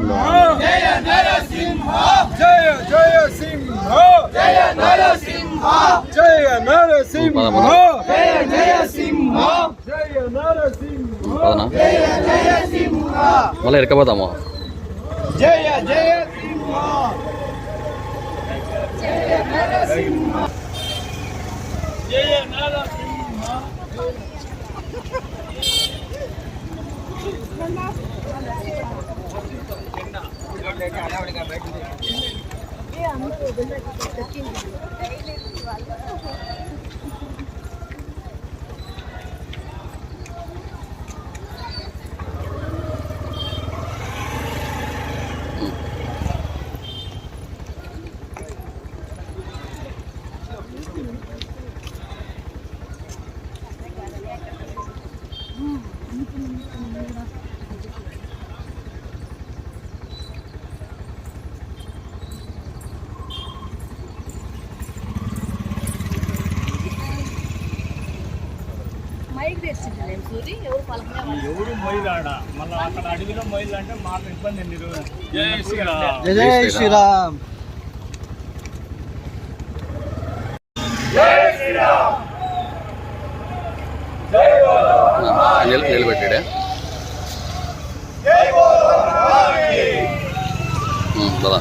సింహ. జయ నరసింహ జయ జయ సింహ జయ నరసింహ జయ నరసింహ జయ జయ సింహ జయ నరసింహ జయ జయ సింహ మళ్ళీ ఎరకపోతామా జయ జయ సింహ. జయ నరసింహ మైక్ తెచ్చింది ఎవరు మొయిలాడ మళ్ళీ అక్కడ అడవిలో మొయిల్ అంటే మాకు ఇబ్బంది జయ శ్రీరామ్. జై శ్రీరామ్. నిల- నిలబెట్టాడే? ఉమ్, పద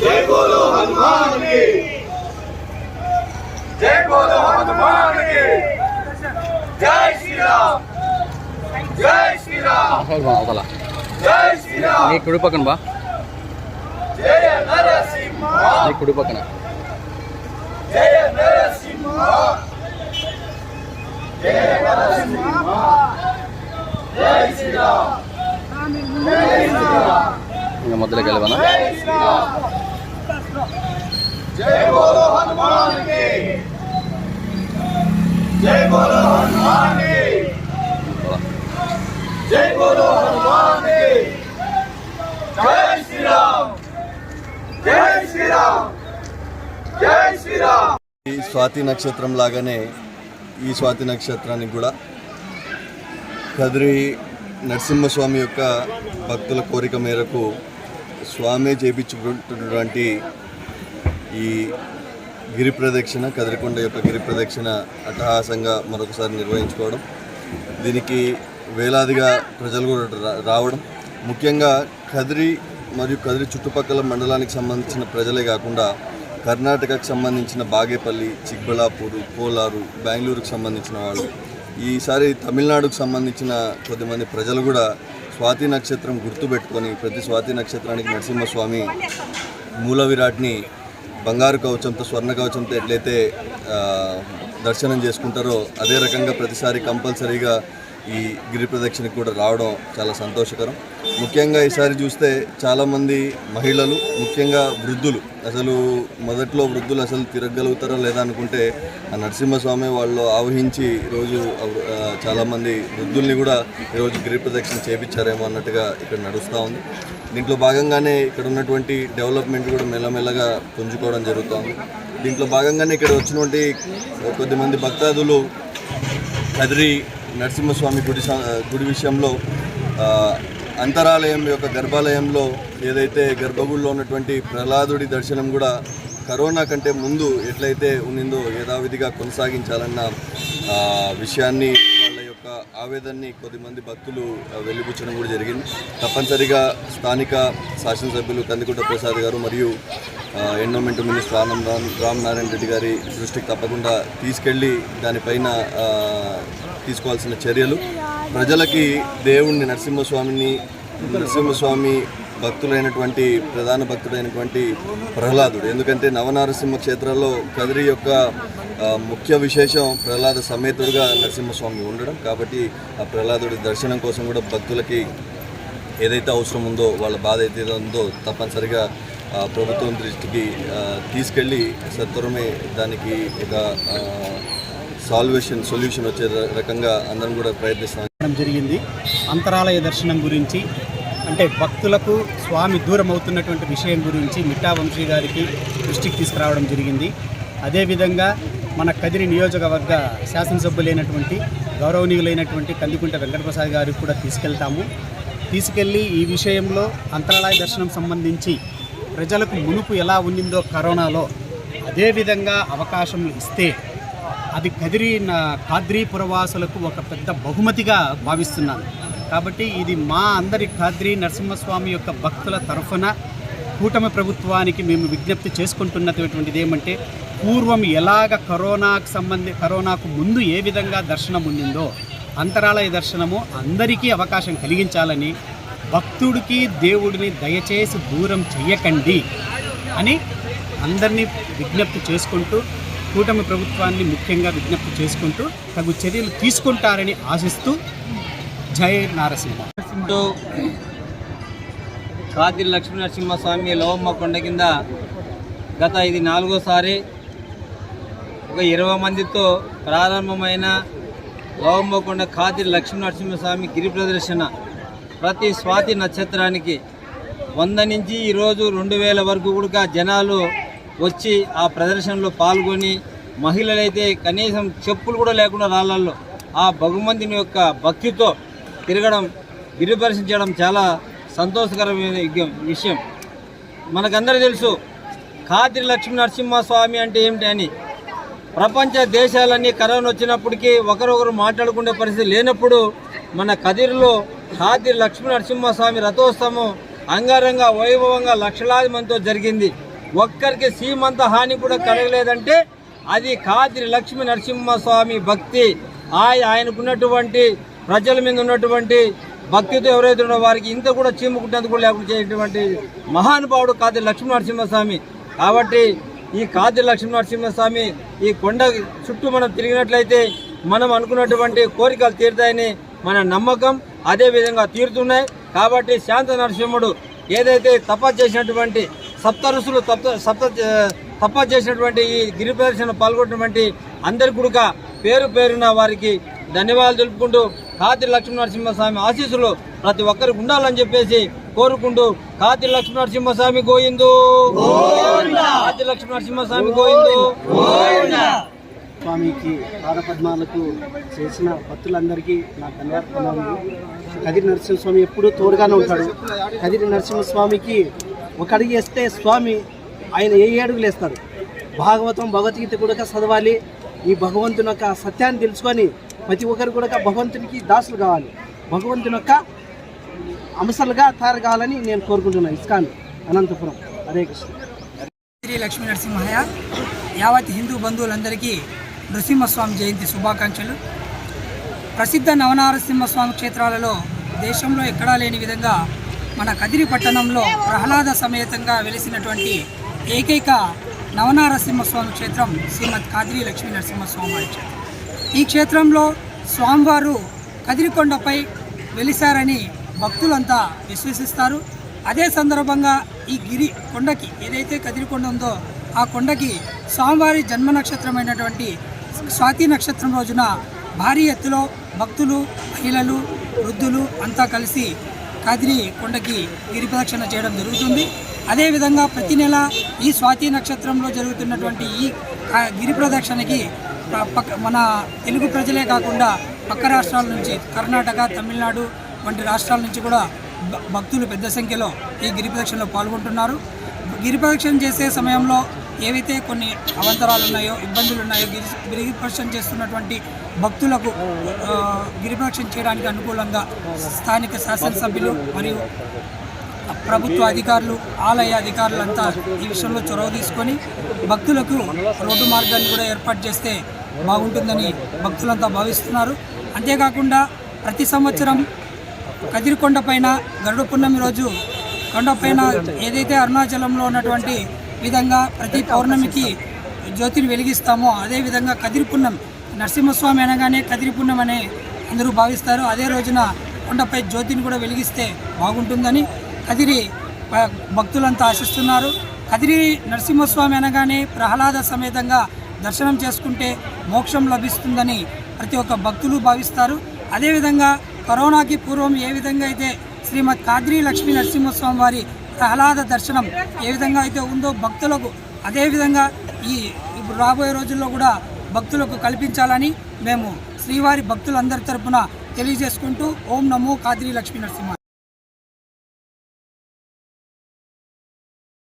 జై బోలో హనుమాన్ జై బోలో హనుమాన్కి జై శ్రీరామ్ జై శ్రీరామ్ అవతల. నీ కుడి పక్కన బా. నీ కుడి పక్కన. ఇంకా మొదలు వెళ్ళవనా జై బోలో హనుమాన్ జై బోలో హనుమాన్ జై బోలో హనుమాన్ జై శ్రీరామ్ జై శ్రీరామ్ జై శ్రీరామ్ ఈ స్వాతి నక్షత్రం లాగానే ఈ స్వాతి నక్షత్రానికి కూడా కదిరి నరసింహస్వామి యొక్క భక్తుల కోరిక మేరకు స్వామి చేపించుకుంటున్నటువంటి ఈ గిరి ప్రదక్షిణ కదిరికొండ యొక్క గిరి ప్రదక్షిణ అట్టహాసంగా మరొకసారి నిర్వహించుకోవడం. దీనికి వేలాదిగా ప్రజలు కూడా రా- రావడం. ముఖ్యంగా కదిరి మరియు కదిరి చుట్టుపక్కల మండలానికి సంబంధించిన ప్రజలే కాకుండా కర్ణాటకకు సంబంధించిన బాగేపల్లి చిక్బళాపూర్ కోలారు బెంగళూరుకు సంబంధించిన వాళ్ళు ఈసారి తమిళనాడుకు సంబంధించిన కొద్దిమంది ప్రజలు కూడా స్వాతి నక్షత్రం గుర్తుపెట్టుకొని ప్రతి స్వాతి నక్షత్రానికి నరసింహస్వామి మూల విరాట్ని బంగారు కవచంతో స్వర్ణ కవచంతో ఎట్లయితే దర్శనం చేసుకుంటారో అదే రకంగా ప్రతిసారి కంపల్సరీగా ఈ గిరి ప్రదక్షిణకి కూడా రావడం చాలా సంతోషకరం. ముఖ్యంగా ఈసారి చూస్తే చాలామంది మహిళలు ముఖ్యంగా వృద్ధులు అసలు మొదట్లో వృద్ధులు అసలు తిరగలుగుతారా లేదా అనుకుంటే ఆ నరసింహస్వామి వాళ్ళు ఆవహించి ఈరోజు చాలామంది వృద్ధుల్ని కూడా ఈరోజు గిరి ప్రదక్షిణ చేపించారేమో అన్నట్టుగా ఇక్కడ నడుస్తూ ఉంది. దీంట్లో భాగంగానే ఇక్కడ ఉన్నటువంటి డెవలప్మెంట్ కూడా మెల్లమెల్లగా పుంజుకోవడం జరుగుతుంది దీంట్లో భాగంగానే ఇక్కడ వచ్చినటువంటి కొద్దిమంది భక్తాదులు కదిరి నరసింహస్వామి గుడి గుడి విషయంలో అంతరాలయం యొక్క గర్భాలయంలో ఏదైతే గర్భగుడిలో ఉన్నటువంటి ప్రహ్లాదుడి దర్శనం కూడా కరోనా కంటే ముందు ఎట్లయితే ఉన్నిందో యథావిధిగా కొనసాగించాలన్న విషయాన్ని వాళ్ళ యొక్క ఆవేదనని కొద్దిమంది భక్తులు ఆ, కూడా జరిగింది. తప్పనిసరిగా స్థానిక శాసనసభ్యులు కందికుంట ప్రసాద్ గారు మరియు ఆ, మినిస్టర్ ఆనంద్ రామ్ రామ్ నారాయణ రెడ్డి గారి దృష్టికి తప్పకుండా తీసుకెళ్ళి దానిపైన తీసుకోవాల్సిన చర్యలు. ప్రజలకి దేవుణ్ణి నరసింహస్వామిని నరసింహస్వామి భక్తులైనటువంటి ప్రధాన భక్తుడైనటువంటి ప్రహ్లాదుడు. ఎందుకంటే నవనారసింహ క్షేత్రాల్లో కదిరి యొక్క ముఖ్య విశేషం ప్రహ్లాద సమేతుడుగా నరసింహస్వామి ఉండడం. కాబట్టి ఆ ప్రహ్లాదుడి దర్శనం కోసం కూడా భక్తులకి ఏదైతే అవసరం ఉందో వాళ్ళ బాధ అయితే ఉందో తప్పనిసరిగా ప్రభుత్వం దృష్టికి తీసుకెళ్ళి సత్వరమే దానికి ఒక సాల్వేషన్ సొల్యూషన్ వచ్చే రకంగా అందరం కూడా ప్రయత్నిస్తాం. జరిగింది. అంతరాలయ దర్శనం గురించి అంటే భక్తులకు స్వామి దూరం అవుతున్నటువంటి విషయం గురించి మిట్టా వంశీ గారికి దృష్టికి తీసుకురావడం జరిగింది. అదేవిధంగా మన కదిరి నియోజకవర్గ శాసనసభ్యులైనటువంటి గౌరవనీయులైనటువంటి కందికుంట వెంకటప్రసాద్ గారికి కూడా తీసుకెళ్తాము. తీసుకెళ్ళి ఈ విషయంలో అంతరాలయ దర్శనం సంబంధించి ప్రజలకు మునుపు ఎలా ఉండిందో కరోనాలో అదేవిధంగా అవకాశం ఇస్తే అది కదిరి ఖాద్రీ పురవాసులకు ఒక పెద్ద బహుమతిగా భావిస్తున్నాను. కాబట్టి ఇది మా అందరి కాద్రి నరసింహస్వామి యొక్క భక్తుల తరఫున కూటమి ప్రభుత్వానికి మేము విజ్ఞప్తి చేసుకుంటున్నటువంటిది ఏమంటే పూర్వం ఎలాగ కరోనాకు సంబంధి కరోనాకు ముందు ఏ విధంగా దర్శనం ఉండిందో అంతరాలయ దర్శనము అందరికీ అవకాశం కలిగించాలని భక్తుడికి దేవుడిని దయచేసి దూరం చెయ్యకండి అని అందరినీ విజ్ఞప్తి చేసుకుంటూ కూటమి ప్రభుత్వాన్ని ముఖ్యంగా విజ్ఞప్తి చేసుకుంటూ తగు చర్యలు తీసుకుంటారని ఆశిస్తూ జై నారసింహ. కాతి లక్ష్మీ నరసింహస్వామి లోవమ్మ కొండ కింద గత ఇది నాలుగోసారి ఒక ఇరవై మందితో ప్రారంభమైన లోవమ్మ కొండ కాతి లక్ష్మీ నరసింహస్వామి గిరి ప్రదర్శన ప్రతి స్వాతి నక్షత్రానికి వంద నుంచి ఈరోజు రెండు వేల వరకు కూడా జనాలు వచ్చి ఆ ప్రదర్శనలో పాల్గొని మహిళలైతే కనీసం చెప్పులు కూడా లేకుండా రాళ్ళల్లో ఆ భగవంతుని యొక్క భక్తితో తిరగడం గిరిపరిశించడం చాలా సంతోషకరమైన విషయం. మనకందరూ తెలుసు కాదిరి లక్ష్మీ నరసింహస్వామి అంటే ఏమిటి అని. ప్రపంచ దేశాలన్నీ కరోనా వచ్చినప్పటికీ ఒకరొకరు మాట్లాడుకునే పరిస్థితి లేనప్పుడు మన కదిరిలో కాదిరి లక్ష్మీ నరసింహస్వామి రథోత్సవం అంగరంగ వైభవంగా లక్షలాది మందితో జరిగింది. ఒక్కరికి సీమంత హాని కూడా కలగలేదంటే అది కాదిరి లక్ష్మీ నరసింహస్వామి భక్తి. ఆయ ఆయనకున్నటువంటి ప్రజల మీద ఉన్నటువంటి భక్తితో ఎవరైతే ఉన్నారో వారికి ఇంత కూడా చీముకుంటేందుకు కూడా లేకుండా చేయటువంటి మహానుభావుడు కాదిరి లక్ష్మీ నరసింహస్వామి. కాబట్టి ఈ కాదిరి లక్ష్మీ నరసింహస్వామి ఈ కొండ చుట్టూ మనం తిరిగినట్లయితే మనం అనుకున్నటువంటి కోరికలు తీరుతాయని మన నమ్మకం అదే విధంగా తీరుతున్నాయి. కాబట్టి శాంత నరసింహుడు ఏదైతే తప చేసినటువంటి సప్త ఋషులు తప్ప సప్త తప చేసినటువంటి ఈ గిరి ప్రదర్శన పాల్గొన్నటువంటి అందరి కూడా పేరు పేరున వారికి ధన్యవాదాలు తెలుపుకుంటూ కాతిరి లక్ష్మీ నరసింహస్వామి ఆశీస్సులు ప్రతి ఒక్కరికి ఉండాలని చెప్పేసి కోరుకుంటూ కాతిరి లక్ష్మీ నరసింహస్వామి గోయిందు కాతిరి లక్ష్మీ నరసింహస్వామి గోయిందు స్వామికి పాదపద్మాలకు చేసిన భక్తులందరికీ నా ధన్యవాదాలు. కదిరి నరసింహస్వామి ఎప్పుడూ తోడుగానే ఉంటాడు. కదిరి నరసింహస్వామికి ఒక అడుగు వేస్తే స్వామి ఆయన ఏ అడుగులు వేస్తాడు? భాగవతం భగవద్గీత కూడా చదవాలి. ఈ భగవంతుని యొక్క సత్యాన్ని తెలుసుకొని ప్రతి ఒక్కరు కూడా భగవంతునికి దాసులు కావాలి. భగవంతుని యొక్క అంశాలుగా తయారు కావాలని నేను కోరుకుంటున్నాను. ఇస్కాన్ అనంతపురం. హరే కృష్ణ. శ్రీ లక్ష్మీ నరసింహయ్య యావత్ హిందూ బంధువులందరికీ నృసింహస్వామి జయంతి శుభాకాంక్షలు. ప్రసిద్ధ నవనారసింహస్వామి క్షేత్రాలలో దేశంలో ఎక్కడా లేని విధంగా మన కదిరి పట్టణంలో ప్రహ్లాద సమేతంగా వెలిసినటువంటి ఏకైక నవనారసింహస్వామి క్షేత్రం శ్రీమద్ కాదిరి లక్ష్మీ నరసింహస్వామి క్షేత్రం. ఈ క్షేత్రంలో స్వామివారు కదిరికొండపై వెలిశారని భక్తులంతా విశ్వసిస్తారు. అదే సందర్భంగా ఈ గిరి కొండకి ఏదైతే కదిరికొండ ఉందో ఆ కొండకి స్వామివారి జన్మ నక్షత్రమైనటువంటి స్వాతి నక్షత్రం రోజున భారీ ఎత్తులో భక్తులు మహిళలు వృద్ధులు అంతా కలిసి కదిరి కొండకి గిరిప్రదక్షిణ చేయడం జరుగుతుంది. అదేవిధంగా ప్రతి నెల ఈ స్వాతి నక్షత్రంలో జరుగుతున్నటువంటి ఈ గిరిప్రదక్షిణకి గిరి ప్రదక్షిణకి పక్క మన తెలుగు ప్రజలే కాకుండా పక్క రాష్ట్రాల నుంచి కర్ణాటక తమిళనాడు వంటి రాష్ట్రాల నుంచి కూడా భక్తులు పెద్ద సంఖ్యలో ఈ గిరి ప్రదక్షిణలో పాల్గొంటున్నారు. గిరి ప్రదక్షిణ చేసే సమయంలో ఏవైతే కొన్ని అవంతరాలు ఉన్నాయో ఇబ్బందులు ఉన్నాయో గిరి చేస్తున్నటువంటి భక్తులకు గిరిపక్షం చేయడానికి అనుకూలంగా స్థానిక శాసనసభ్యులు మరియు ప్రభుత్వ అధికారులు ఆలయ అధికారులంతా ఈ విషయంలో చొరవ తీసుకొని భక్తులకు రోడ్డు మార్గాన్ని కూడా ఏర్పాటు చేస్తే బాగుంటుందని భక్తులంతా భావిస్తున్నారు. అంతేకాకుండా ప్రతి సంవత్సరం కదిరికొండ పైన గరుడ పున్నమి రోజు కొండపైన ఏదైతే అరుణాచలంలో ఉన్నటువంటి విధంగా ప్రతి పౌర్ణమికి జ్యోతిని వెలిగిస్తామో అదేవిధంగా కదిరి పున్నం నరసింహస్వామి అనగానే కదిరి పున్నం అనే అందరూ భావిస్తారు. అదే రోజున కొండపై జ్యోతిని కూడా వెలిగిస్తే బాగుంటుందని కదిరి భక్తులంతా ఆశిస్తున్నారు. కదిరి నరసింహస్వామి అనగానే ప్రహ్లాద సమేతంగా దర్శనం చేసుకుంటే మోక్షం లభిస్తుందని ప్రతి ఒక్క భక్తులు భావిస్తారు. అదేవిధంగా కరోనాకి పూర్వం ఏ విధంగా అయితే శ్రీమద్ కాద్రి లక్ష్మీ నరసింహస్వామి వారి ప్రహ్లాద దర్శనం ఏ విధంగా అయితే ఉందో భక్తులకు అదేవిధంగా ఈ ఇప్పుడు రాబోయే రోజుల్లో కూడా భక్తులకు కల్పించాలని మేము శ్రీవారి భక్తులందరి తరపున తెలియజేసుకుంటూ ఓం నమో కాదిరి లక్ష్మీ నరసింహ